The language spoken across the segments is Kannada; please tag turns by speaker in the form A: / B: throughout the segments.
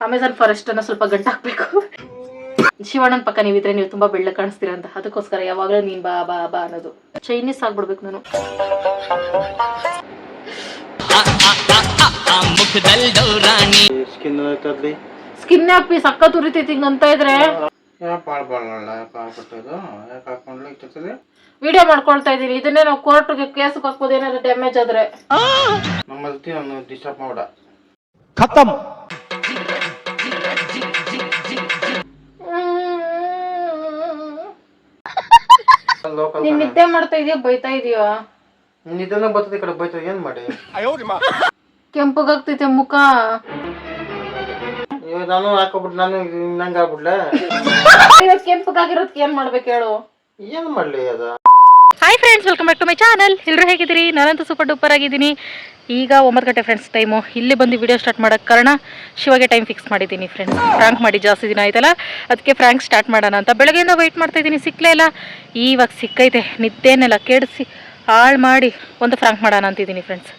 A: ಅಮೆಝಾನ್ ಫಾರೆಸ್ಟ್ ಅನ್ನ ಸ್ವಲ್ಪ ಗಂಟಾಕ್ಬೇಕು ಶಿವಣ್ಣನ ಪಕ್ಕ ನೀವಿದ್ರೆ ನೀವು ತುಂಬಾ ಬೆಳ್ಳ ಕಾಣಿಸ್ತೀರ ಅಂತ ಅದಕ್ಕೋಸ್ಕರ ಯಾವಾಗಲೂ ನೀನ್ ಬಾ ಬಾ ಬಾ ಅನ್ನೋದು ಚೈನೀಸ್ ಆಗ್ಬಿಡ್ಬೇಕು ನಾನು
B: ಸ್ಕಿನ್ ತರಲಿ
A: ಸ್ಕಿನ್ ಹಾಕಿ ಸಕ್ಕ ಅಂತ ಇದ್ರೆ ವಿಡಿಯೋ ಮಾಡ್ಕೊಳ್ತಾ ಇದೀನಿ ಇದನ್ನೇ ನಾವು ಕೋರ್ಟ್ಗೆ ಕೇಸ್ ಹಾಕ್ಬೋದು ಏನಾದ್ರು ಡ್ಯಾಮೇಜ್ ಆದ್ರೆ
B: ನಮ್ಮ ಡಿಸ್ಟರ್ಬ್ ಮಾಡ ಖತಮ್
A: ನೀನ್ ನಿದ್ದೆ ಮಾಡ್ತಾ ಇದೀಯ ಬೈತಾ ಇದೀಯ?
B: ನಿದ್ದನ ಬರ್ತದೆ ಈ ಕಡೆ ಬೈತಾ ಏನ್ ಮಾಡಿ?
A: ಕೆಂಪಗಾಗ್ತೈತೆ ಮುಖ.
B: ಇವಾಗ ನಾನು ಹಾಕೋಬಿಟ್ಟು ನಾನು ನಂಗೆ ಆಗ್ಬಿಡ್ಲೆ
A: ಕೆಂಪಗಾಗಿರೋದಕ್ಕೆ ಏನ್ ಮಾಡ್ಬೇಕು ಹೇಳು?
B: ಏನ್ ಮಾಡ್ಲಿ ಅದ?
A: Hi friends welcome back to my channel ಎಲ್ಲರೂ ಹೇಗಿದ್ದೀರಿ? ನಾನಂತೂ ಸೂಪರ್ ಡೂಪರ್ ಆಗಿದ್ದೀನಿ. ಈಗ ಒಂಬತ್ತು ಗಂಟೆ ಫ್ರೆಂಡ್ಸ್ ಟೈಮು ಇಲ್ಲಿ ಬಂದು ವಿಡಿಯೋ ಸ್ಟಾರ್ಟ್ ಮಾಡೋಕ್ಕೆ ಕಾರಣ ಶಿವಾಗೆ ಟೈಮ್ ಫಿಕ್ಸ್ ಮಾಡಿದ್ದೀನಿ ಫ್ರೆಂಡ್ಸ್ ಫ್ರಾಂಕ್ ಮಾಡಿ ಜಾಸ್ತಿ ದಿನ ಆಯ್ತಲ್ಲ? ಅದಕ್ಕೆ ಫ್ರಾಂಕ್ ಸ್ಟಾರ್ಟ್ ಮಾಡೋಣ ಅಂತ ಬೆಳಗ್ಗೆಯಿಂದ ವೆಯ್ಟ್ ಮಾಡ್ತಾ ಇದ್ದೀನಿ. ಸಿಕ್ಕಲೇ ಇಲ್ಲ. ಇವಾಗ ಸಿಕ್ಕೈತೆ. ನಿದ್ದೆನೆಲ್ಲ ಕೆಡಿಸಿ ಹಾಳು ಮಾಡಿ ಒಂದು ಫ್ರಾಂಕ್ ಮಾಡೋಣ ಅಂತಿದ್ದೀನಿ ಫ್ರೆಂಡ್ಸ್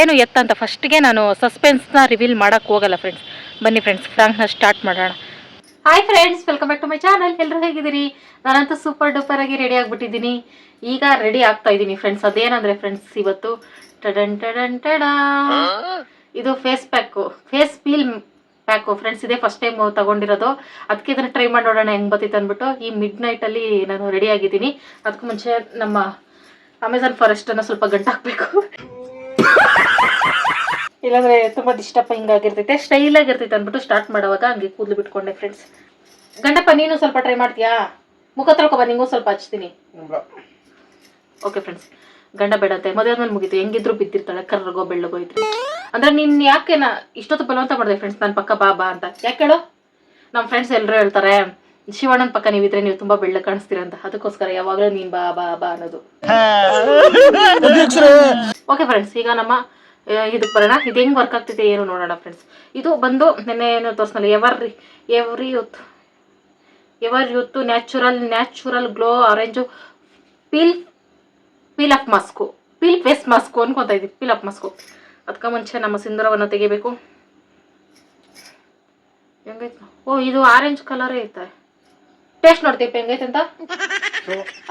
A: ಏನು ಎತ್ತ ಅಂತ ಫಸ್ಟ್ಗೆ ನಾನು ಸಸ್ಪೆನ್ಸ್ನ ರಿವೀಲ್ ಮಾಡೋಕ್ಕೆ ಹೋಗಲ್ಲ ಫ್ರೆಂಡ್ಸ್ ಬನ್ನಿ ಫ್ರೆಂಡ್ಸ್ ಫ್ರಾಂಕ್ನ ಸ್ಟಾರ್ಟ್ ಮಾಡೋಣ. Hi friends welcome back to my channel ಎಲ್ಲರೂ ಹೇಗಿದ್ದೀರಿ? ನಾನಂತೂ ಸೂಪರ್ ಡೂಪರ್ ಆಗಿ ರೆಡಿ ಆಗಿಬಿಟ್ಟಿದ್ದೀನಿ. ಈಗ ರೆಡಿ ಆಗ್ತಾ ಇದ್ದೀನಿ ಫ್ರೆಂಡ್ಸ್ ಅದೇನಂದ್ರೆ ಫ್ರೆಂಡ್ಸ್ ಇವತ್ತು ಟಡನ್ ಟಡನ್ ಟಡಾ. ಇದು face pack face peel pack friends ಇದೇ ಫಸ್ಟ್ ಟೈಮ್ ತಗೊಂಡಿರೋದು. ಅದಕ್ಕೆ ಇದನ್ನ ಟ್ರೈ ಮಾಡಿ ನೋಡೋಣ ಹೆಂಗ್ ಬತ್ತಿತ್ತು ಅಂದ್ಬಿಟ್ಟು ಈ ಮಿಡ್ ನೈಟಲ್ಲಿ ನಾನು ರೆಡಿ ಆಗಿದ್ದೀನಿ. ಅದಕ್ಕೂ ಮುಂಚೆ ನಮ್ಮ ಅಮೆಝಾನ್ ಫಾರೆಸ್ಟ್ ಅನ್ನ ಸ್ವಲ್ಪ ಗಂಟು ಹಾಕ್ಬೇಕು ಇಲ್ಲಾಂದ್ರೆ ತುಂಬಾ ಡಿಸ್ಟರ್ಬಿಂಗ್ ಆಗಿರ್ತೈತೆ ಸ್ಟೈಲ್ ಆಗಿರ್ತೈತೆ ಅಂದ್ಬಿಟ್ಟು ಸ್ಟಾರ್ಟ್ ಮಾಡುವಾಗ ಹಂಗೆ ಕೂದಲು ಬಿಟ್ಕೊಂಡೆ ಫ್ರೆಂಡ್ಸ್ ಗಂಡಪ್ಪ ನೀನು ಸ್ವಲ್ಪ ಟ್ರೈ ಮಾಡ್ತೀಯಾ? ಮುಖ ತೊಳ್ಕೊಬ ನಿಂಗೂ ಸ್ವಲ್ಪ ಹಚ್ತೀನಿ. ಓಕೆ ಫ್ರೆಂಡ್ಸ್ ಗಂಡ ಬೇಡತ್ತೆ ಮದುವೆ ಆದ್ಮೇಲೆ ಮುಗಿತು. ಹೆಂಗಿದ್ರು ಬಿದ್ದಿರ್ತಾಳೆ ಕರ್ರಗೋ ಬೆಳ್ಳಗೋ ಇದ್ರೆ. ಅಂದ್ರೆ ನಿನ್ ಯಾಕೆ ನಾ ಇಷ್ಟೊತ್ತು ಬಲವಂತ ಮಾಡಿದೆ ಫ್ರೆಂಡ್ಸ್ ನನ್ನ ಪಕ್ಕ ಬಾ ಬಾ ಅಂತ. ಯಾಕೆ ಹೇಳು? ನಮ್ಮ ಫ್ರೆಂಡ್ಸ್ ಎಲ್ಲರೂ ಹೇಳ್ತಾರೆ ಶಿವಣ್ಣನ ಪಕ್ಕ ನೀವಿದ್ರೆ ನೀವು ತುಂಬಾ ಬೆಳ್ಳ ಕಾಣಿಸ್ತೀರ ಅಂತ. ಅದಕ್ಕೋಸ್ಕರ ಯಾವಾಗಲೂ ನೀನ್ ಬಾ ಬಾ ಬಾ ಅನ್ನೋದು. ಓಕೆ ಫ್ರೆಂಡ್ಸ್ ಈಗ ನಮ್ಮ ಇದಕ್ಕೆ ಬರೋಣ? ಇದು ಹೆಂಗೆ ವರ್ಕ್ ಆಗ್ತಿದೆ ಏನು ನೋಡೋಣ ಫ್ರೆಂಡ್ಸ್ ಇದು ಬಂದು ನೆನ್ನೆ ಏನು ತೋರಿಸ್ನಲ್ಲ ever every youth ever youth natural natural glow orange peel peel up mask peel face mask ಅನ್ಕೊತಾ ಇದ್ದೀವಿ ಪೀಲ್ ಅಪ್ ಮಾಸ್ಕು ಅದಕ್ಕೆ ಮುಂಚೆ ನಮ್ಮ ಸಿಂಧೂರವನ್ನು ತೆಗಿಬೇಕು. ಹೆಂಗೈತೆ ಓ ಇದು ಆರೆಂಜ್ ಕಲರೇ ಐತೆ. ಟೇಸ್ಟ್ ನೋಡ್ತೀವಿ ಹೆಂಗೈತೆ ಅಂತ?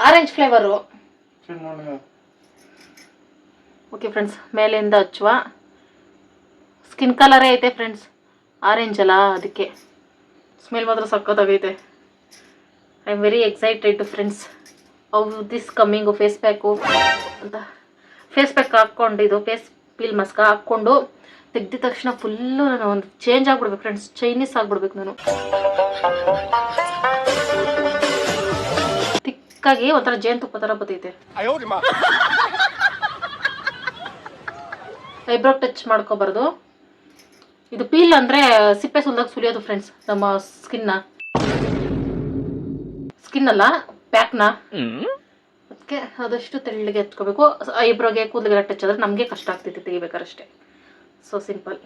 A: ಆರೆಂಜ್ ಫ್ಲೇವರು ಓಕೆ ಫ್ರೆಂಡ್ಸ್ ಮೇಲಿಂದ ಹಚ್ಚುವ ಸ್ಕಿನ್ ಕಲರೇ ಐತೆ ಫ್ರೆಂಡ್ಸ್ ಆರೆಂಜ್ ಅಲ್ಲ ಅದಕ್ಕೆ. ಸ್ಮೆಲ್ ಮಾತ್ರ ಸಕ್ಕತ್ತಾಗೈತೆ I am very excited friends ಅವು ದಿಸ್ ಕಮ್ಮಿಂಗು ಫೇಸ್ ಪ್ಯಾಕು ಅಂತ. ಫೇಸ್ ಪ್ಯಾಕ್ ಹಾಕ್ಕೊಂಡು ಇದು ಫೇಸ್ ಪೀಲ್ ಮಸ್ಕ ಹಾಕ್ಕೊಂಡು ತೆಗ್ದಿದ ತಕ್ಷಣ ಫುಲ್ಲು ನಾನು ಒಂದು ಚೇಂಜ್ ಆಗ್ಬಿಡ್ಬೇಕು ಫ್ರೆಂಡ್ಸ್ ಚೈನೀಸ್ ಆಗ್ಬಿಡ್ಬೇಕು ನಾನು. ತಿಕ್ಕಾಗಿ ಒಂಥರ ಜೇನುತುಪ್ಪ ಥರ ಬತ್ತೈತೆ ಐಬ್ರೋ ಟಚ್ ಮಾಡ್ಕೋಬಾರ್ದು. ಇದು ಪೀಲ್ ಅಂದ್ರೆ ಸಿಪ್ಪೆ ಸುಲ್ದಾಗ ಸುಲಿಯೋದು ಫ್ರೆಂಡ್ಸ್ ನಮ್ಮ ಸ್ಕಿನ್ನ ಸ್ಕಿನ್ ಅಲ್ಲ ಪ್ಯಾಕ್ನ ಅದಕ್ಕೆ ಆದಷ್ಟು ತೆಳ್ಳಗೆ ಹಚ್ಕೋಬೇಕು ಐಬ್ರೋಗೆ ಕೂದಲಿಗೆಲ್ಲ ಟಚ್ ಆದ್ರೆ ನಮಗೆ ಕಷ್ಟ ಆಗ್ತೈತಿ ತೆಗಿಬೇಕಾರಷ್ಟೇ. ಸೊ ಸಿಂಪಲ್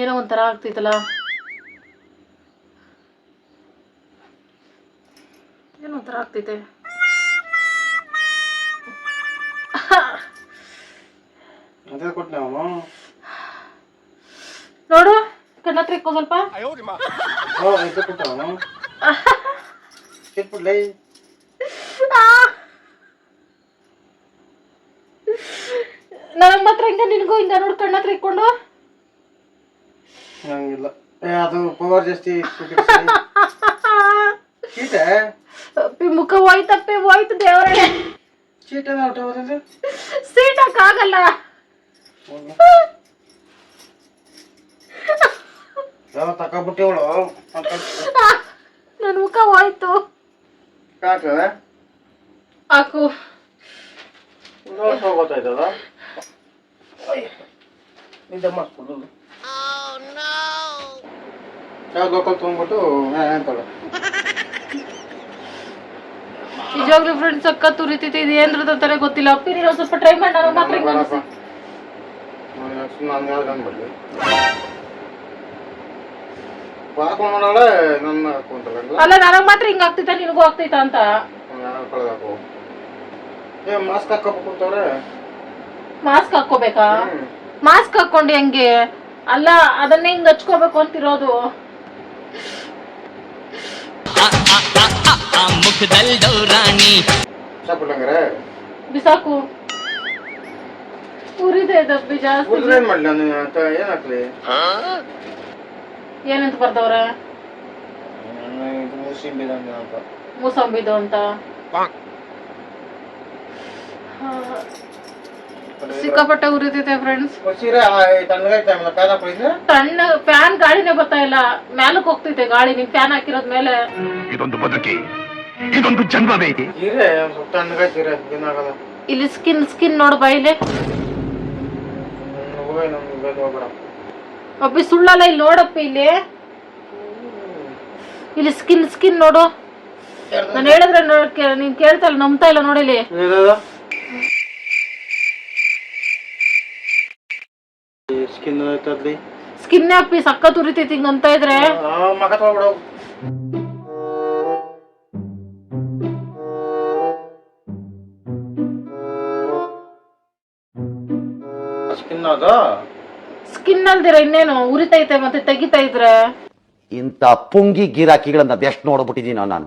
A: ಏನೋ ಒಂಥರ ಆಗ್ತೈತಲ್ಲ. ಏನೋ ಒಂಥರ ಆಗ್ತೈತೆ.
B: ಅದೇ ಕೊಟ್ಟೆ ಅವನು.
A: ನೋಡು ಕಣ್ಣ ಹತ್ರ ಇಕ್ಕೋ ಸ್ವಲ್ಪ.
B: ಹೋ ಇದು ಕೊಟ್ಟ ಅವನು ಕೆಟ್ಬಿಡ್ಲೇ
A: ನನಗೆ ಮಾತ್ರ ಹಿಂಗ ನಿನಗೂ ಹಿಂಗ ನೋಡು ಕಣ್ಣತ್ರ ಇಕ್ಕೊಂಡು.
B: ಹಂಗಿಲ್ಲ. ಏ ಅದು ಪವರ್ ಜಾಸ್ತಿ ಚೀಟೆ?
A: ಅಪ್ಪಿ ಮುಖ ಹೋಯ್ತಪ್ಪಿ ಹೋಯ್ತು ದೇವರೇ.
B: ಚೀಟೆ ಔಟ್ ತಕೊಂಬಿಟ್ಟಿವಳು
A: ನನ್ನ ಮುಖ ಹೋಯ್ತು.
B: ಕಾಕ
A: ಹಾಕು.
B: ಗೊತ್ತಾಯ್ತದ ನಿದ್ದೆ ಮಾಡಿಸ್ಕೊಡು ಯಾವ ಲೋಕಲ್ ತೊಗೊಂಡ್ಬಿಟ್ಟು ಅಂತಾಳೆ.
A: ನಿಜವಾಗ್ಲೂ ಫ್ರೆಂಡ್ಸ್ ಸಕ್ಕ ತುರಿತೈತಿ ಇದು ಏನ್ರದ ತರ ಗೊತ್ತಿಲ್ಲ. ಅಪ್ಪಿ ನೀನು ಸ್ವಲ್ಪ ಟ್ರೈ ಮಾಡಿ ನನಗೆ ಮಾತ್ರ.
B: ಸುಮ್ಮನೆ ಹಂಗೆ ಅನ್ಬಿಡ್ಲಿ ಹಾಕೊಂಡು ಮಾಡಾಳೆ ನನ್ನ ಹಾಕೊಂತಾಳೆ
A: ಅಲ್ಲ ನನಗ್ ಮಾತ್ರ ಹಿಂಗ ಆಗ್ತೈತ ನಿನಗೂ ಆಗ್ತೈತ ಅಂತ?
B: ಕಳೆದಾಕು ಏ ಮಾಸ್ಕ್ ಹಾಕೋಬೇಕು ಅಂತವ್ರೆ
A: ಮಾಸ್ಕ್ ಹಾಕೋಬೇಕಾ ಮಾಸ್ಕ್ ಹಾಕೊಂಡು ಹೆಂಗೆ? ಅಲ್ಲ ಅದನ್ನೇ ಹಿಂಗ್ ಹಚ್ಕೋಬೇಕು ಅಂತಿರೋದು.
C: ಮುಖದಲ್ಲಿ ಡೌರಾಣಿ
A: ಬಿಸಾಕು. ಉರಿದೆ ದಬ್ಬಿ ಜಾಸ್ತಿ.
B: ಉಳಿದ್ರೆ ಏನ್ ಮಾಡ್ಲಿ ನಾನು ಅಂತ ಏನ್ ಹಾಕ್ಲಿ
A: ಏನಂತ ಬರ್ದವ್ರೆ?
B: ನಾನು ಇದು ಮೂಸಿಂಬಿ ನಂಗೆ ಅಂತ.
A: ಮೂಸಂಬಿದು ಅಂತ. ಹಾ, ಸಿಕ್ಕಾಪಟ್ಟೆ ಉರಿತಿದೆ ಫ್ರೆಂಡ್ಸ್
B: ತಣ್ಣಗೈತೆ ಆಮೇಲೆ
A: ತಣ್ಣ ಫ್ಯಾನ್ ಗಾಳಿನೇ ಬರ್ತಾ ಇಲ್ಲ. ಮ್ಯಾಲಕ್ ಹೋಗ್ತೈತೆ ಗಾಳಿ. ನಿಮ್ ಫ್ಯಾನ್ ಹಾಕಿರೋದ್ ಮೇಲೆ.
D: ಇದೊಂದು ಬದುಕಿ. ಇದೊಂದು ಜನ್ಮವೇ.
B: ಸೀರೆ ಒಂದ್ ಸ್ವಲ್ಪ ತಣ್ಣಗೈತೆ ಸೀರೆ ಏನಾಗಲ್ಲ.
A: ಇಲ್ಲಿ ಸ್ಕಿನ್ ಸ್ಕಿನ್ ನೋಡ್ ಬೈಲೆ
B: ಹ್ಮ್, ಹೋಗಿ ನಮ್ಗೆ ಬೇಗ ಹೋಗ್ಬೇಡ
A: ಅಪ್ಪಿ ಸುಳ್ಳಲ್ಲ ಇಲ್ಲಿ ನೋಡಪ್ಪ ಇಲ್ಲಿ. ಇಲ್ಲಿ ಸ್ಕಿನ್ ಸ್ಕಿನ್ ನೋಡು. ನಾನು ಹೇಳಿದ್ರೆ ನೀನ್ ಕೇಳ್ತಾ ಇಲ್ಲ ನಂಬ್ತಾ ಇಲ್ಲ. ನೋಡಿಲಿ
B: ಸ್ಕಿನ್
A: ಅಪ್ಪಿ ಸಖತ್ ಉರಿತೈತಿ ಹಿಂಗ್ ಅಂತ ಇದ್ರೆ.
B: ಮಗ ಸ್ಕಿನ್
A: ಅಲ್ದಿರ ಇನ್ನೇನು? ಉರಿತೈತೆ ಮತ್ತೆ ತೆಗಿತಾ ಇದ್ರೆ?
E: ಇಂಥ ಪುಂಗಿ ಗಿರಾಕಿಗಳನ್ನ ಅದೆಷ್ಟು ನೋಡ್ಬಿಟ್ಟಿದ್ದೀನೋ ನಾನು.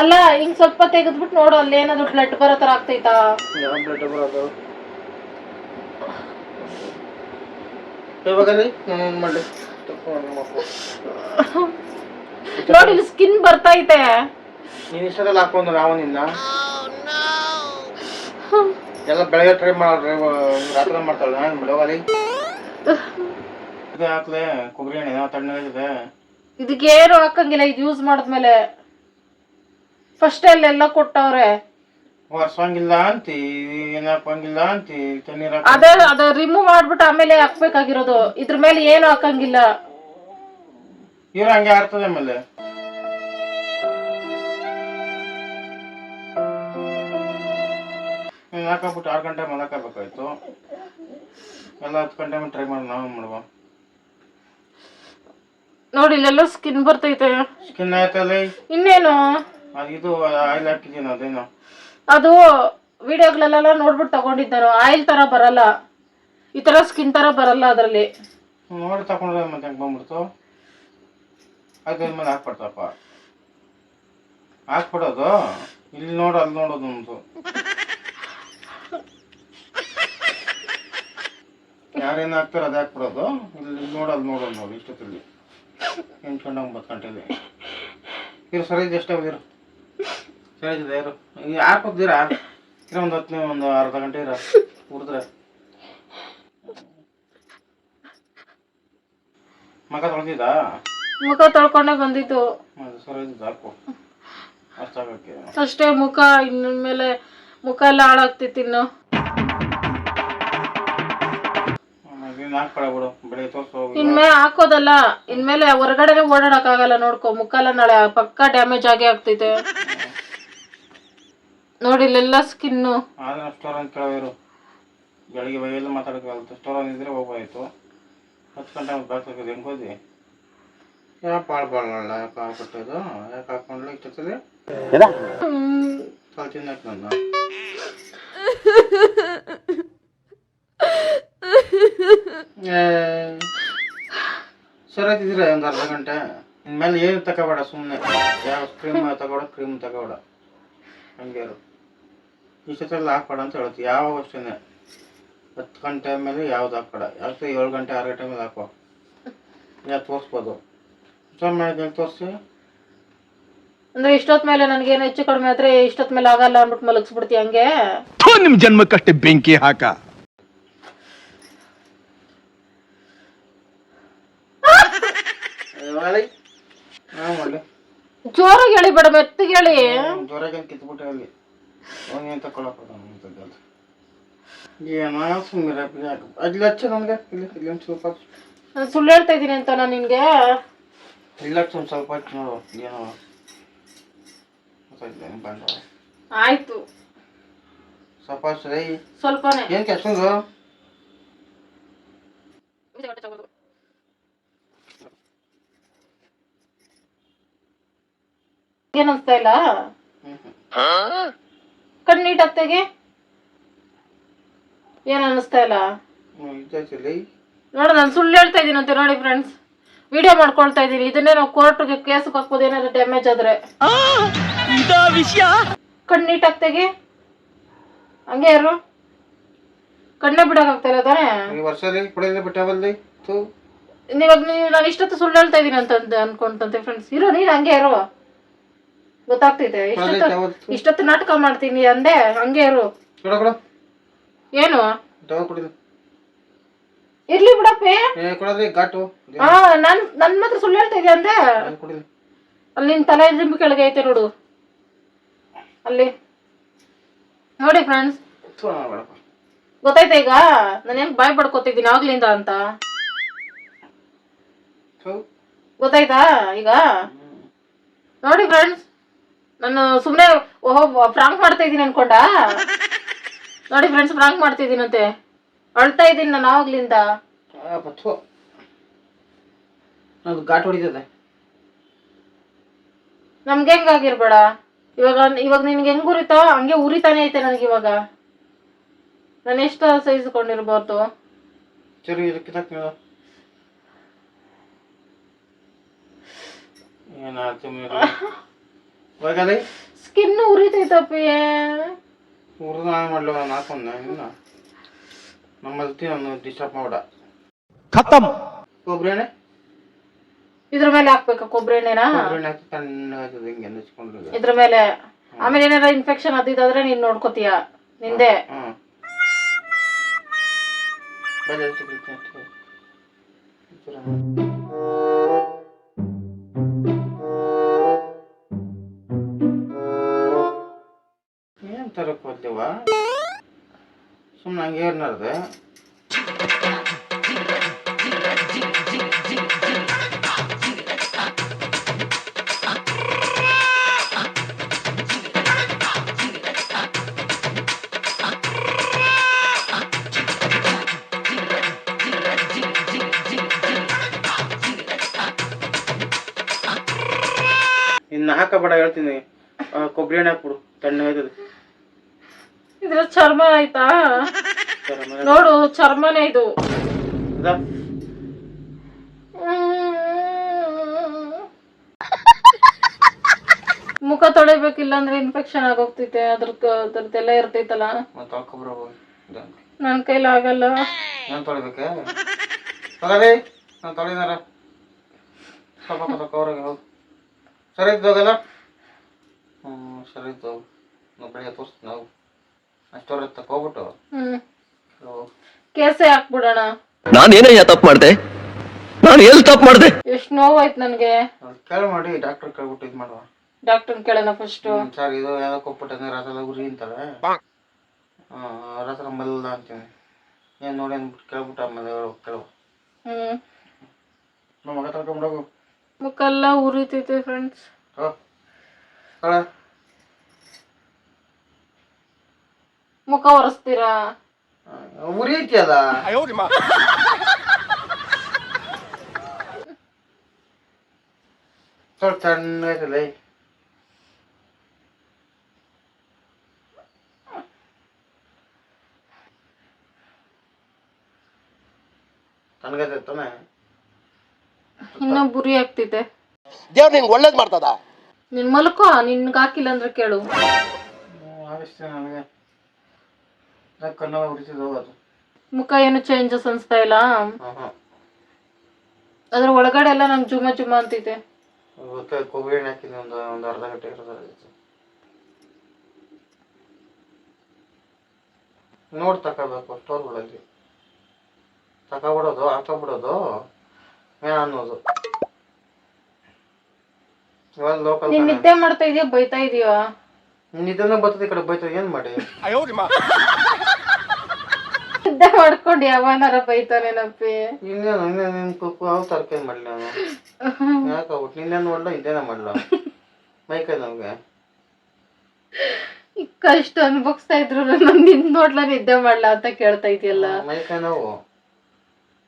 A: ಅಲ್ಲ ಹಿಂಗ್ ಸ್ವಲ್ಪ ತೆಗೆದ್ಬಿಟ್ಟು ನೋಡು ಅಲ್ಲಿ ಏನಾದ್ರು ಬ್ಲಡ್ ಬರೋ ತರ ಆಗ್ತೈತಾ?
B: ಯಾವ
A: ನೋಡಿ ಇಲ್ಲಿ ಸ್ಕಿನ್ ಬರ್ತೈತೆ.
B: ನೀನ್ ಇಷ್ಟದಲ್ಲಿ ಹಾಕೊಂಡು ನಾವು ನಿನ್ನ ಎಲ್ಲ ಬೆಳಗ್ಗೆ ಟ್ರೈ ಮಾಡ್ರಿ ರಾತ್ರಿ ಮಾಡ್ತಾಳೆ? ನಾನು ಬಿಡೋಗಲಿ ಇದು ಹಾಕ್ಲೆ ಕೊಬ್ಬರಿ ಎಣ್ಣೆ ನಾವು ತಣ್ಣಗಿದೆ
A: ಇದಕ್ಕೆ ಏನು ಹಾಕಂಗಿಲ್ಲ ಇದು ಯೂಸ್ ಮಾಡಿದ್ಮೇಲೆ. ಫಸ್ಟ್ ಅಲ್ಲೆಲ್ಲ ಕೊಟ್ಟವ್ರೆ.
B: ಒರ್ಸಂಗಿಲ್ಲ ಅಂತಿ ಏನು ಹಾಕಂಗಿಲ್ಲ ಅಂತಿ ತಣ್ಣೀರ
A: ಅದೇ ಅದ ರಿಮೂವ್ ಮಾಡ್ಬಿಟ್ಟು ಆಮೇಲೆ ಹಾಕ್ಬೇಕಾಗಿರೋದು. ಇದ್ರ ಮೇಲೆ ಏನು ಹಾಕಂಗಿಲ್ಲ.
B: ಇವ್ರು ಹಂಗೆ ಆಡ್ತದೆ ಆಮೇಲೆ. ನೀನು ಹಾಕಬಿಟ್ಟು ಆರು ಗಂಟೆ ಮಲಕಬೇಕಾಯ್ತು ಎಲ್ಲ ಹತ್ತು ಗಂಟೆ ಮೇಲೆ ಟ್ರೈ ಮಾಡಿ ನಾವು ಮಾಡುವ.
A: ನೋಡಿ ಇಲ್ಲೆಲ್ಲ ಸ್ಕಿನ್ ಬರ್ತೈತೆ.
B: ಸ್ಕಿನ್ ಆಯ್ತಲ್ಲ
A: ಇನ್ನೇನು?
B: ಅದು ಇದು ಆಯಿಲ್ ಹಾಕಿದ್ದೀನಿ ಅದೇನು?
A: ಅದು ವಿಡಿಯೋಗಳಲ್ಲೆಲ್ಲ ನೋಡ್ಬಿಟ್ಟು ತಗೊಂಡಿದ್ದಾರೆ ಆಯಿಲ್ ತರ ಬರಲ್ಲ. ಈ ತರ ಸ್ಕಿನ್ ತರ ಬರಲ್ಲ ಅದರಲ್ಲಿ.
B: ನೋಡಿ ತಗೊಂಡ್ರೆ ಮತ್ತೆ ಹೆಂಗೆ ಬಂದ್ಬಿಡ್ತು? ಅದ್ರ ಮೇಲೆ ಹಾಕ್ಬಿಡ್ತಪ್ಪ ಹಾಕ್ಬಿಡೋದು? ಇಲ್ಲಿ ನೋಡು, ಅಲ್ಲಿ ನೋಡೋದು ಒಂದು ಯಾರೇನು ಹಾಕ್ತಾರೆ ಅದು ಹಾಕ್ಬಿಡೋದು. ಇಲ್ಲಿ ನೋಡು, ಅಲ್ಲಿ ನೋಡೋದು ನೋಡಿ ಇಷ್ಟೊತ್ತಲ್ಲಿ. ಎಂಟು ಗಂಟೆ ಒಂಬತ್ತು ಗಂಟೆಲಿ ಇರು, ಸರಿ ಇದೆ ಎಷ್ಟೇ ಇರು. ಸರಿ ಇದೆ ಇರು. ಈಗ ಹಾಕೋತೀರಾ ಇರೋ? ಒಂದು ಹತ್ತನೇ ಒಂದು ಅರ್ಧ ಗಂಟೆ ಇರ. ಹುರಿದ್ರೆ ಮಗ ತೊಳೆದಿದ್ದಾ?
A: ಮುಖ ತೊಳ್ಕೊಂಡೆ
B: ಬಂದಿತ್ತು
A: ಅಷ್ಟೇ ಮುಖ ಇನ್ನು ಮೇಲೆ ಮುಖ ಎಲ್ಲ ಹಾಳಾಗ್ತಿತ್ತು ಇನ್ನು. ಇನ್ಮೇಲೆ ಹಾಕೋದಲ್ಲ ಇನ್ಮೇಲೆ ಹೊರಗಡೆನೆ ಓಡಾಡಕ್ ಆಗಲ್ಲ ನೋಡ್ಕೊ ಮುಖ ಎಲ್ಲ ನಾಳೆ ಪಕ್ಕ ಡ್ಯಾಮೇಜ್ ಆಗೇ ಆಗ್ತೈತೆ ನೋಡಿ ಇಲ್ಲೆಲ್ಲ ಸ್ಕಿನ್ನು
B: ಬೆಳಿಗ್ಗೆ ಬೈಯೆಲ್ಲ ಮಾತಾಡೋಕ್ಕಾಗುತ್ತೆ ಸ್ಟೋರ್ ಇದ್ರೆ ಹೋಗ್ಬೋದಿತ್ತು ಹತ್ತು ಗಂಟೆ ಬಾಕ್ಸ್ ಹಾಕೋದು ಹೆಂಗೆ ಭಾಳ ಪಾಳಲ್ಲ ಯಾಕೆ ಹಾಕ್ಬಿಟ್ಟದು? ಯಾಕೆ ಹಾಕೊಂಡ್ಲ ಇಷ್ಟೊತ್ತಲ್ಲಿ ಸ್ವಲ್ಪ ತಿನ್ನಕ್ಕೆ ನನ್ನ ಸರಿ ಇದ್ರೆ ಒಂದು ಅರ್ಧ ಗಂಟೆ. ಇನ್ಮೇಲೆ ಏನು ತಗೋಬೇಡ ಸುಮ್ಮನೆ ಯಾವ ಕ್ರೀಮ್ ತಗೋಬೇಡ ಕ್ರೀಮ್ ತಗೋಬೇಡ. ಹಂಗೆ ಇಷ್ಟೊತ್ತೆಲ್ಲ ಹಾಕ್ಬೇಡ ಅಂತ ಹೇಳ್ತಿ ಯಾವ ಅಷ್ಟೇ ಹತ್ತು ಗಂಟೆ ಮೇಲೆ ಯಾವ್ದು ಹಾಕ್ಬೇಡ. ಯಾಕೆ ಏಳು ಗಂಟೆ ಆರು ಗಂಟೆ ಮೇಲೆ ಹಾಕೋ ಯಾ ತೋರಿಸ್ಬೋದು. ಸ್ವಲ್ಪ ಮಾಡಿದ್ಮೇಲೆ ತೋರಿಸಿ
A: ಅಂದ್ರೆ ಇಷ್ಟೊತ್ ಮೇಲೆ ನನ್ಗೇನು ಹೆಚ್ಚು ಕಡಿಮೆ ಆದ್ರೆ ಇಷ್ಟೊತ್ ಮೇಲೆ ಆಗಲ್ಲ ಅಂದ್ಬಿಟ್ಟು ಮಲಗಿಸ್ಬಿಡ್ತಿ ಹಂಗೆ?
D: ನಿಮ್ ಜನ್ಮಕ್ಕಷ್ಟೇ ಬೆಂಕಿ ಹಾಕ.
B: ಹಾಂ ಮಾಡಲಿ
A: ಜೋರಾಗಿ ಹೇಳಿ ಬೇಡ ಮೆತ್ತಗೆ ಹೇಳಿ.
B: ಜ್ವರಕ್ಕೆ ಕಿತ್ಬಿಟ್ಟೆ ಅಲ್ಲಿ ಅವನೇನು ತಗೊಳಕ್ಕೆ ಅಂಥದ್ದಲ್ಲ ಏನೋ ಸುಮ್ಮನೆ ಅಲ್ಲಿ ಹಚ್ಚ ನನಗೆ ಇಲ್ಲಿ ಇಲ್ಲಿ ಸ್ವಲ್ಪ.
A: ಸುಳ್ಳು ಹೇಳ್ತಾ ಇದೀನಿ ಅಂತ ನಾನು ನಿನ್ಗೆ.
B: ಇಲ್ಲಿ ಹಚ್ಚು ಒಂದು ಸ್ವಲ್ಪ ಹಚ್ಚು ನೋಡು ಏನೋ ಗೊತ್ತಾಯ್ತು
A: ಆಯ್ತು.
B: ಸ್ವಲ್ಪ ಹಚ್ಚು ರೈ
A: ಸ್ವಲ್ಪನೇ.
B: ಏನು ಕೆಸಂದು
A: ಏನ್ ಅನ್ಸ್ತಾ ಇಲ್ಲ?
B: ಅತ್ತೆಗೆ
A: ಕಣ್ಣು ನೀಟಾಗಿ ತೆಗಿ ಏನ್ ಅನ್ನಿಸ್ತಾ ಇಲ್ಲ?
B: ನೋಡ
A: ನೋಡಿ ನಾನು ಸುಳ್ಳು ಹೇಳ್ತಾ ಇದೀನಂತೆ ನೋಡಿ ಫ್ರೆಂಡ್ಸ್ ವಿಡಿಯೋ ಮಾಡ್ಕೊಳ್ತಾ ಇದೀನಿ ಇದನ್ನೇ ನಾವು ಕೋರ್ಟ್ಗೆ ಕೇಸ್ ಹಾಕ್ಬೋದು ಏನಾದ್ರು ಡ್ಯಾಮೇಜ್ ಆದ್ರೆ. ಕಣ್ಣು ನೀಟಾಗಿ ತೆಗಿ. ಹಂಗೆ ಯಾರು ಕಣ್ಣೇ ಬಿಡೋಕಾಗ್ತಾ ಇಲ್ಲ ತಾನೇ? ನೀವಾಗ ನೀವು ನಾನು ಇಷ್ಟೊತ್ತು ಸುಳ್ಳು ಹೇಳ್ತಾ ಇದ್ದೀನಿ ಅಂತ ಅನ್ಕೊಂತಂತೆ ಫ್ರೆಂಡ್ಸ್ ಇರೋ ನೀನು ಹಂಗೆ ಇರು. ಗೊತ್ತಾಗ್ತಿದೆ. ಇಷ್ಟೊತ್ತು ಇಷ್ಟೊತ್ತು ನಾಟಕ ಮಾಡ್ತೀನಿ ಅಂದೆ. ಹಂಗೆ ಇರು. ಏನು?
B: ಕುಡಿದು.
A: ಇರ್ಲಿ ಬಿಡಪ್ಪ.
B: ಏ ಕೊಡದ್ರಿ ಘಾಟು.
A: ಹಾ ನನ್ ನನ್ ಮಾತ್ರ ಸುಳ್ಳು ಹೇಳ್ತಾ ಇದೆಯಾ ಅಂದೆ. ಅಲ್ಲಿ ನಿನ್ ತಲೆ ದಿಂಬು ಕೆಳಗೆ ಐತೆ ನೋಡು. ಅಲ್ಲಿ. ನೋಡಿ ಫ್ರೆಂಡ್ಸ್
B: ಥೂ ಬೇಡಪ್ಪ
A: ಗೊತ್ತಾಯ್ತಾ ಈಗ? ನಾನು ಹೆಂಗ್ ಬಾಯ್ ಪಡ್ಕೊತಿದ್ದೀನಿ ಆಗ್ಲಿಂದ ಅಂತ?
B: ಥೂ.
A: ಗೊತ್ತಾಯ್ತಾ ಈಗ? ನೋಡಿ ಫ್ರೆಂಡ್ಸ್ ನಾನು ಸುಮ್ಮನೆ ಓಹೋ ಫ್ರಾಂಕ್ ಮಾಡ್ತಾ ಇದ್ದೀನಿ ಅನ್ಕೊಂಡ? ನೋಡಿ ಫ್ರೆಂಡ್ಸ್ ಫ್ರಾಂಕ್ ಮಾಡ್ತಾ ಇದ್ದೀನಂತೆ ಅಳ್ತಾ ಇದ್ದೀನಿ ನಾನು ಆವಾಗ್ಲಿಂದ
B: ಅದು ಘಾಟ್ ಹೊಡಿತದೆ.
A: ನಮ್ಗೆ ಹೆಂಗಾಗಿರ್ಬೇಡ ಇವಾಗ ಇವಾಗ ನಿನ್ಗೆ ಹೆಂಗ್ ಉರಿತೋ ಹಂಗೆ ಉರಿತಾನೆ ಐತೆ ನನಗೆ ಇವಾಗ. ನಾನು ಎಷ್ಟು ಸಹಿಸ್ಕೊಂಡಿರ್ಬೋದು
B: ಚರಿ ಇದಕ್ಕೆ ತಕ್ಕ ಏನಾಯ್ತು ಹೋಗಲಿ
A: ಸ್ಕಿನ್ ಉರಿತೈತಪ್ಪ.
B: ಏನ್ ಮಾಡ್ಲಿ ಹಾಕೊಂಡೆ ಇನ್ನ. ನಮ್ಮಲ್ತಿ ನಾನು ಡಿಸ್ಟರ್ಬ್ ಮಾಡ.
D: ಖತಮ್
B: ಕೊಬ್ಬರಿ ಎಣ್ಣೆ?
A: ಇದ್ರ ಮೇಲೆ ಹಾಕ್ಬೇಕಾ ಕೊಬ್ಬರಿ ಎಣ್ಣೆನಾ?
B: ಕೊಬ್ಬರಿ ಎಣ್ಣೆ ಹಾಕಿ ತಣ್ಣಗಾಗ್ತದೆ ಹಿಂಗೆ ನೆಚ್ಕೊಂಡು
A: ಇದ್ರ ಮೇಲೆ? ಆಮೇಲೆ ಏನಾರ ಇನ್ಫೆಕ್ಷನ್ ಅದಿದ್ದಾದ್ರೆ ನೀನ್ ನೋಡ್ಕೋತೀಯ ನಿಂದೆ?
B: ಹ್ಮ್ ಬಲೆ ಸುಮ್ಮನೆ ಹಂಗೆ ಏರ್ನಾರ್ದೆ ಇನ್ನು ಹಾಕಬೇಡ ಹೇಳ್ತೀನಿ ಆ, ಕೊಬ್ಬರಿ ಎಣ್ಣೆ ಹಾಕ್ಬಿಡು ತಣ್ಣಗಾಯ್ತದೆ
A: ಇದ್ರ ಚರ್ಮ ಆಯ್ತಾ
B: ಸರಿ ಆಮೇಲೆ
A: ನೋಡು ಚರ್ಮನೇ ಇದು. ಮುಖ ತೊಳಿಬೇಕಿಲ್ಲ ಅಂದ್ರೆ ಇನ್ಫೆಕ್ಷನ್ ಆಗೋಗ್ತೈತೆ ಅದ್ರ ಅದ್ರದ್ದೆಲ್ಲ ಇರ್ತೈತಲ್ಲ. ನನ್ ಕೈಲಿ ಆಗಲ್ಲ.
B: ನಾನು ತೊಳಿಬೇಕೆ? ತಗೊಳ್ಳಿ ನಾನು ಸ್ವಲ್ಪ ಸ್ವಲ್ಪ ಹೋಗಿ. ಸರಿ ಇತ್ತು ಹೋಗಲ್ಲ? ಹ್ಞೂ ಸರಿ ನಾವು ಬೆಳಿಗ್ಗೆ ತೋರಿಸ್ತೀನಿ ನಾವು ಅಷ್ಟೊರ ತಗೋಬಿಟ್ಟು ಹೋಗು
A: ಕೇಸೆ ಹಾಕ್ಬಿಡೋಣ.
F: ನಾನೇನಯ್ಯ ತಪ್ಪು ಮಾಡ್ದೆ? ನಾನು ಎಲ್ಲಿ ತಪ್ಪು ಮಾಡ್ದೆ?
A: ಎಷ್ಟ್ ನೋವಾಯ್ತು ನನ್ಗೆ.
B: ಕೇಳ ಕೇಳಿ ಮಾಡಿ ಡಾಕ್ಟರ್ ಕೇಳ್ಬಿಟ್ಟು ಇದು ಮಾಡುವ.
A: ಡಾಕ್ಟರ್ ಕೇಳೋಣ ಫಸ್ಟ್
B: ಸರ್ ಇದು ಯಾವ್ದೋ ಕೊಟ್ಬಿಟ್ಟೆ ರಸದ ಉರಿ ಅಂತಾರೆ. ರಸದ ಮಲ್ಲ ಅಂತೀನಿ. ಏನು ನೋಡಿ ಅಂದ್ಬಿಟ್ಟು ಕೇಳ್ಬಿಟ್ಟು ಆಮೇಲೆ ಕೇಳುವ
A: ಹ್ಮ್.
B: ನಮ್ಮ ಮಗ ತಗೊಂಡೋಗು
A: ಮುಖ ಎಲ್ಲ ಉರಿತೈತೆ ಫ್ರೆಂಡ್ಸ್ ಮುಖ ಒರೆಸ್ತೀರಾ?
B: ಉರಿ ಐತಿಯಲ್ಲ ಸ್ವಲ್ಪ ತಣ್ಣಗೈತಲ್ಲ ತಣ್ಣಗೈತೆ ತಾನೆ?
A: ಇನ್ನ ಬುರಿ ಆಗ್ತೈತೆ
F: ದೇವ್ರು ನಿಂಗೆ ಒಳ್ಳೇದು ಮಾಡ್ತದ?
A: ನಿನ್ ಮಲ್ಕೋ ನಿನ್ಗೆ ಹಾಕಿಲ್ಲ ಅಂದ್ರೆ ಕೇಳು.
B: ನನಗೆ. ಅದು
A: ಮುಖ ಏನು ಚೇಂಜಸ್ ಅನ್ಸ್ತಾ ಇಲ್ಲ? ಅದ್ರ ಒಳಗಡೆ ಎಲ್ಲ ನಂಗೆ ಜುಮ ಜುಮ ಅಂತೈತೆ
B: ಇವತ್ತು ಕೊಬ್ಬರಿ ಎಣ್ಣೆ ಹಾಕಿದ್ವಿ? ಒಂದು ಒಂದು ಅರ್ಧ ಗಂಟೆ ಇರೋದಾಗಿತ್ತು ನೋಡಿ ತಗೋಬೇಕು ಸ್ಟೋರ್ಗಳಲ್ಲಿ ತಗೊಬಿಡೋದು ಹಾಕೋಬಿಡೋದು ಏನು ಅನ್ನೋದು. ಇವಾಗ ಲೋಕಲ್
A: ನೀನ್ ನಿದ್ದೆ ಮಾಡ್ತಾ ಇದೀಯ? ಬೈತಾ ಇದೀಯಾ?
B: ನಿದ್ದೆನೂ ಬರ್ತದೆ ಈ ಕಡೆ ಬೈತಾ ಏನ್ ಮಾಡಿ?
A: ಮಾಡ್ಕೊಂಡು ಯಾವನಾರ ಬೈತಾನೇನಪ್ಪಿ?
B: ಇನ್ನೇನು ಇನ್ನೇನು ನಿನ್ನ ಕುಕ್ಕು ಯಾವ ತರಕಾರಿ ಮಾಡಲಿ ಅವನು. ಯಾಕೆ ಹೋಗ್ಬಿಟ್ಟು ನಿನ್ನೇನು ಮಾಡಲ ಇದೇನೇ ಮಾಡಲ? ಮೈಕೈ ನಮಗೆ.
A: ಕಷ್ಟ ಅನ್ಭೋಗ್ಸ್ತಾ ಇದ್ರು ನಾನು ನಿನ್ ನೋಡ್ಲಾ ನಿದ್ದೆ ಮಾಡ್ಲಾ ಅಂತ ಕೇಳ್ತಾ ಇದೆಯಲ್ಲ.
B: ಮೈಕೈ ನೋವು.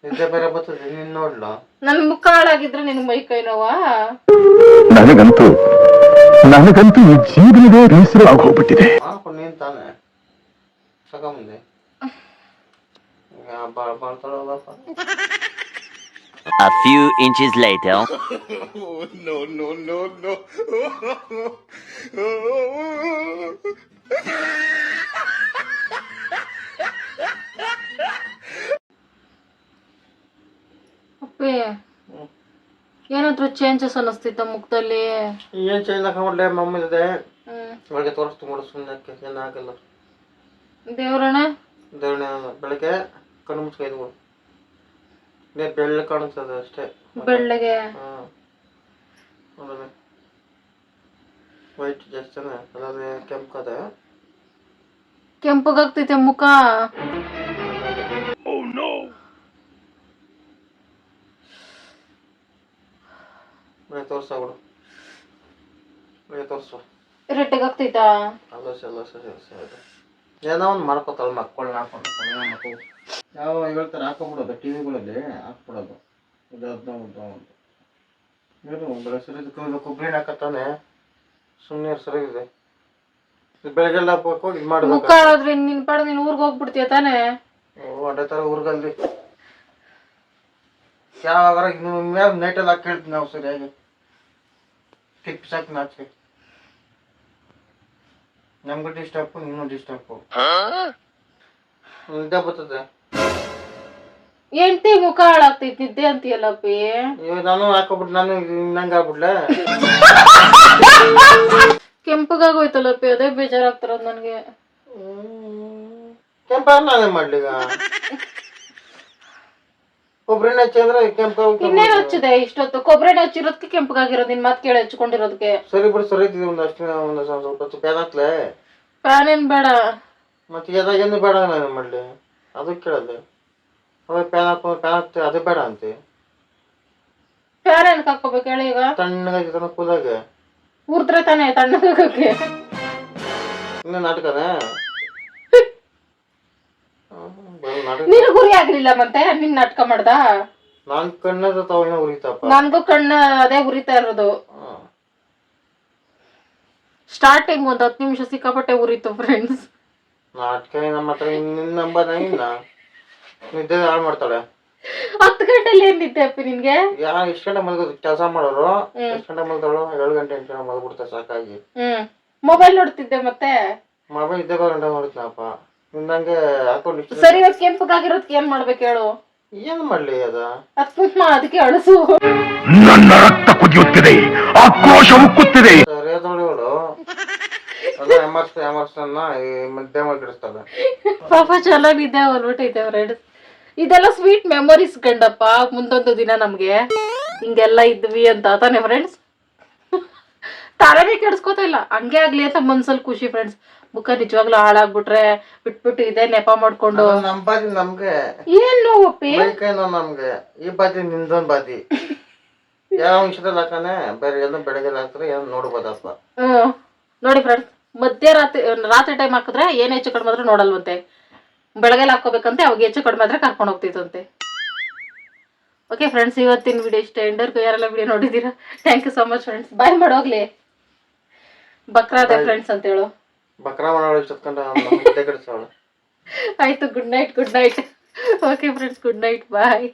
B: ನಿದ್ದೆ ಬೇರೆ ಬರ್ತದೆ ನಿನ್ ನೋಡ್ಲ?
A: ನನ್ ಮುಖ ಹಾಳಾಗಿದ್ರೆ ನಿನ್ ಮೈಕೈ ನೋವಾ?
D: ನನಗಂತೂ ನನಗಂತೂ ಈ ಜೀವನವೇ ಬೇಸರ ಹೋಗ್ಬಿಟ್ಟಿದೆ.
B: ಮಾಡ್ಕೊಂಡು ನೀನು ತಾನೆ. ಭಾಳ ಮಾಡ್ತಾಳಲ್ಲಪ್ಪ
G: A few inches later.
A: ಅಪ್ಪಿ ಏನಾದ್ರು ಚೇಂಜಸ್ ಅನ್ನಿಸ್ತಿದ್ದ ಮುಖದಲ್ಲಿ
B: ಏನು ಚೇಂಜ್ ಹಾಕೊಂಡ್ಲೆ ಮಮ್ಮಿದೆ?
A: ಇದೆ
B: ಒಳಗೆ ತೋರಿಸ್ತು ಮಾಡು ಸುಮ್ಮನೆ ಏನಾಗಲ್ಲ
A: ದೇವ್ರಣ್ಣ?
B: ದೇವಣ್ಣ ಬೆಳಗ್ಗೆ ಕಣ್ಣು ಮುಚ್ಕೈದು ನೀನು ಬೆಳ್ಳ ಕಾಣಿಸ್ತದೆ ಅಷ್ಟೇ.
A: ಬೆಳ್ಳಗೆ?
B: ಹಾಂ. ವೈಟ್ ವೈಟ್ ಜಾಸ್ತಿನೇ ಅದಾದ್ರೆ ಕೆಂಪದ
A: ಕೆಂಪಗಾಗ್ತೈತೆ ಮುಖ.
B: ತೋರ್ಸ ತೋರ್ಸಾಬಿಡು ಬೆಳಗ್ಗೆ ತೋರಿಸು.
A: ರೆಟ್ಟಗಾಗ್ತೈತಾ
B: ಅಲ್ಲ ಸರಿ ಸರಿ ಏನೋ ಒಂದು ಮಾಡ್ಕೋತಾಳ ಮಕ್ಕಳನ್ನ ಹಾಕೊಂಡು. ಮಕ್ಕಳು ಯಾವ ಹೇಳ್ತಾರೆ ಹಾಕೊಂಬಿಡೋದು ಟಿ ವಿಗಳಲ್ಲಿ ಹಾಕ್ಬಿಡೋದು ಇದು ಅದನ್ನ ಉದ್ದ ಒಂದು ಏನು ಬೆಳೆಸರಿ ಕೊಬ್ಬರಿ ಹಾಕತ್ತಾನೆ. ಸುಮ್ಮನೆ ಸರಿಗಿದೆ ಇದೆ ಬೆಳಗ್ಗೆಲ್ಲ ಹೋಗಿ ಇದು
A: ಮಾಡಿ
B: ಮಾಡಬೇಕು
A: ನಿನ್ನ ನಿನ್ ಪಾಡ ನೀನ್ ಊರ್ಗ್ ಹೋಗ್ಬಿಡ್ತೀಯ ತಾನೇ?
B: ಓ ಅದೇ ಥರ ಊರ್ಗಲ್ಲಿ. ಯಾವಾಗ ಮ್ಯಾಗ ನೈಟಲ್ಲಿ ಹಾಕಿ ಹೇಳ್ತೀನಿ ನಾವು ಸರಿಯಾಗಿ. ಟಿಪ್ಸ್ ಹಾಕಿ ನಾಚಿ ನಮ್ಗೆ ಡಿಸ್ಟರ್ಬ್ ನಿನ್ನೂ ಡಿಸ್ಟರ್ಬ್ ನಿದ್ದೆ ಬರ್ತದೆ.
A: ಎಂಟಿ ಮುಖ ಹಾಳಾಗ್ತೈತಿ ನಿದ್ದೆ ಅಂತೀಯಲ್ಲಪ್ಪಿ
B: ಇವಾಗ ನಾನು ಹಾಕೋಬಿಟ್ಟು ನಾನು ನಂಗೆ ಆಗ್ಬಿಡ್ಲೆ
A: ಕೆಂಪಗಾಗೋಯ್ತಲ್ಲಪ್ಪಿ ಅದೇ ಬೇಜಾರಾಗ್ತಿರೋದು ನನ್ಗೆ
B: ಕೆಂಪ ನಾನೇ ಮಾಡ್ಲಿ ಈಗ ಕೊಬ್ಬರಿನ ಹಚ್ಚಿದ್ರೆ ಕೆಂಪ
A: ಇನ್ನೇನ್ ಹಚ್ಚಿದೆ ಇಷ್ಟೊತ್ತು ಕೊಬ್ಬರಿ ಹಚ್ಚಿರೋದಕ್ಕೆ ಕೆಂಪಗಾಗಿರೋದು ನಿನ್ ಮಾತು ಕೇಳಿ ಹಚ್ಕೊಂಡಿರೋದಕ್ಕೆ
B: ಸರಿ ಬಿಡು ಸರಿ ಐತಿ ಒಂದು ಅಷ್ಟು ಒಂದು ಸ್ವಲ್ಪ
A: ಫ್ಯಾನ್ ಏನ್ ಬೇಡ
B: ಮತ್ತೆ ಎದಾಗ ಏನು ಬೇಡ ನಾನು ಮಾಡಲಿ ಅದು ಕೇಳಿದೆ. ಅವಾಗ ಪ್ಯಾನ್ ಹಾಕೊಂಡು ಪ್ಯಾನ್ ಅದು ಬೇಡ ಅಂತಿ.
A: ಫ್ಯಾನ್ ಏನಕ್ಕೆ ಹಾಕೋಬೇಕು ಹೇಳಿ ಈಗ?
B: ತಣ್ಣಗಾಗಿ ತನ್ನ ಕೂದಾಗ.
A: ಉರ್ದ್ರೆ ತಾನೇ ತಣ್ಣಗಾಗಕ್ಕೆ
B: ಇನ್ನು ನಾಟಕನೇ? ಬರೀ ನಾಟಕ.
A: ನಿನ್ ಗುರಿ ಆಗ್ಲಿಲ್ಲ ಮತ್ತೆ? ನಿನ್ ನಾಟಕ ಮಾಡ್ದ?
B: ನಾನ್ ಕಣ್ಣದ ತವನ ಉರಿತಪ್ಪ
A: ನನ್ಗೂ ಕಣ್ಣ ಅದೇ ಉರಿತಾ ಇರೋದು. ಸ್ಟಾರ್ಟಿಂಗ್ ಒಂದ್ ಹತ್ತು ನಿಮಿಷ ಸಿಕ್ಕಾಪಟ್ಟೆ ಉರಿತು ಫ್ರೆಂಡ್ಸ್
B: ನಾಟಕ ನಮ್ಮ ಹತ್ರ ನಿನ್ನ ನಂಬದ ಇನ್ನ? ನಿದ್ದೆ ಹಾಳು ಮಾಡ್ತಾಳೆ.
A: ಹತ್ತು ಗಂಟೆಲಿ ಏನಿದ್ದೆ ಅಪ್ಪಿ ನಿನ್ಗೆ?
B: ಯಾ ಎಷ್ಟು ಗಂಟೆ ಮಲ್ಗೋದು ಕೆಲಸ ಮಾಡೋರು ಎಷ್ಟು ಗಂಟೆ ಮಲ್ತಾಳು ಏಳು ಗಂಟೆ ಎಂಟು ಗಂಟೆ ಮಲ್ಬಿಡ್ತಾರೆ ಸಾಕಾಗಿ.
A: ಹ್ಮ್. ಮೊಬೈಲ್ ನೋಡ್ತಿದ್ದೆ ಮತ್ತೆ?
B: ಮೊಬೈಲ್ ಇದ್ದಾಗ ಗಂಟೆ ನೋಡ್ತೀನಪ್ಪ ನಿನ್ನಂಗೆ ಹಾಕೊಂಡು ಇಷ್ಟು
A: ಸರಿ ಏನು ಕೆಂಪಗಾಗಿರೋದಕ್ಕೆ ಏನ್ ಮಾಡ್ಬೇಕು ಹೇಳು?
B: ಏನ್ ಮಾಡ್ಲಿ ಅದ?
A: ಅದ್ ಕುಂಕುಮ ಅದಕ್ಕೆ ಅಳಸು.
D: ನನ್ನ ರಕ್ತ ಕುದಿಯುತ್ತಿದೆ ಆಕ್ರೋಶ ಉಕ್ಕುತ್ತಿದೆ.
B: ಸರಿ ಅದ ಎಮರ್ಸ್ ಎಮರ್ಸ್ ಅನ್ನ ಈ ಮಧ್ಯೆ ಮಲ್ಗಿಡಿಸ್ತಾಳೆ
A: ಪಾಪ ಚೆನ್ನಾಗಿದೆ ಹೊಲ್ಬಿಟ್ಟೈತೆ ಫ್ರೆಂಡ್ಸ್ ಇದೆಲ್ಲ ಸ್ವೀಟ್ ಮೆಮೊರೀಸ್ ಕಂಡಪ್ಪ ಮುಂದೊಂದು ದಿನ ನಮ್ಗೆ. ಹಿಂಗೆಲ್ಲ ಇದ್ವಿ ಅಂತ ತಾನೆ ಫ್ರೆಂಡ್ಸ್ ತಾನೇ ಕೆಡ್ಸ್ಕೊತಾ ಇಲ್ಲ. ಹಂಗೆ ಆಗ್ಲಿ ಅಂತ ಮನ್ಸಲ್ಲಿ ಖುಷಿ ಫ್ರೆಂಡ್ಸ್ ಮುಖ ನಿಜವಾಗ್ಲೂ ಹಾಳಾಗ್ಬಿಟ್ರೆ ಬಿಟ್ಬಿಟ್ಟು ಇದೇ ನೆಪ ಮಾಡ್ಕೊಂಡು.
B: ನಮ್ ಬಾದಿ ನಮ್ಗೆ.
A: ಏನ್ ನೋವಪ್ಪಿ
B: ನಮ್ಗೆ. ಈ ಬಾದಿ ನಿಂದೊಂದ್ ಬಾದಿ ಯಾವ ವಿಷಯದಲ್ಲಿ ಹಾಕಾನೆ ಬೇರೆ ಏನೋ ಬೆಳಗ್ಗೆ ಹಾಕ್ತಾರೆ ಏನು ನೋಡ್ಬೋದಪ್ಪ.
A: ಹ್ಮ್. ನೋಡಿ ಫ್ರೆಂಡ್ಸ್ ಮಧ್ಯರಾತ್ರಿ ರಾತ್ರಿ ಟೈಮ್ ಹಾಕಿದ್ರೆ ಏನ್ ಹೆಚ್ಚು ಕಡಿಮೆ ಆದ್ರೂ ನೋಡಲ್ವಂತೆ. ಬೆಳಗ್ಗೆ ಹಾಕೋಬೇಕಂತೆ ಅವಾಗ ಹೆಚ್ಚು ಕಡಿಮೆ ಆದ್ರೆ ಕರ್ಕೊಂಡು ಹೋಗ್ತಿತ್ತಂತೆ ಓಕೆ ಫ್ರೆಂಡ್ಸ್ ಇವತ್ತಿನ ವಿಡಿಯೋ ಇಷ್ಟ ಎಂಡರ್ಗೂ ಯಾರೆಲ್ಲ ವಿಡಿಯೋ ನೋಡಿದ್ದೀರಾ thank you so much friends bye ಮಾಡೋಗ್ಲಿ ಬಕ್ರಾದೆ ಫ್ರೆಂಡ್ಸ್ ಅಂತ ಹೇಳು. ಆಯ್ತು good night good night okay friends good night bye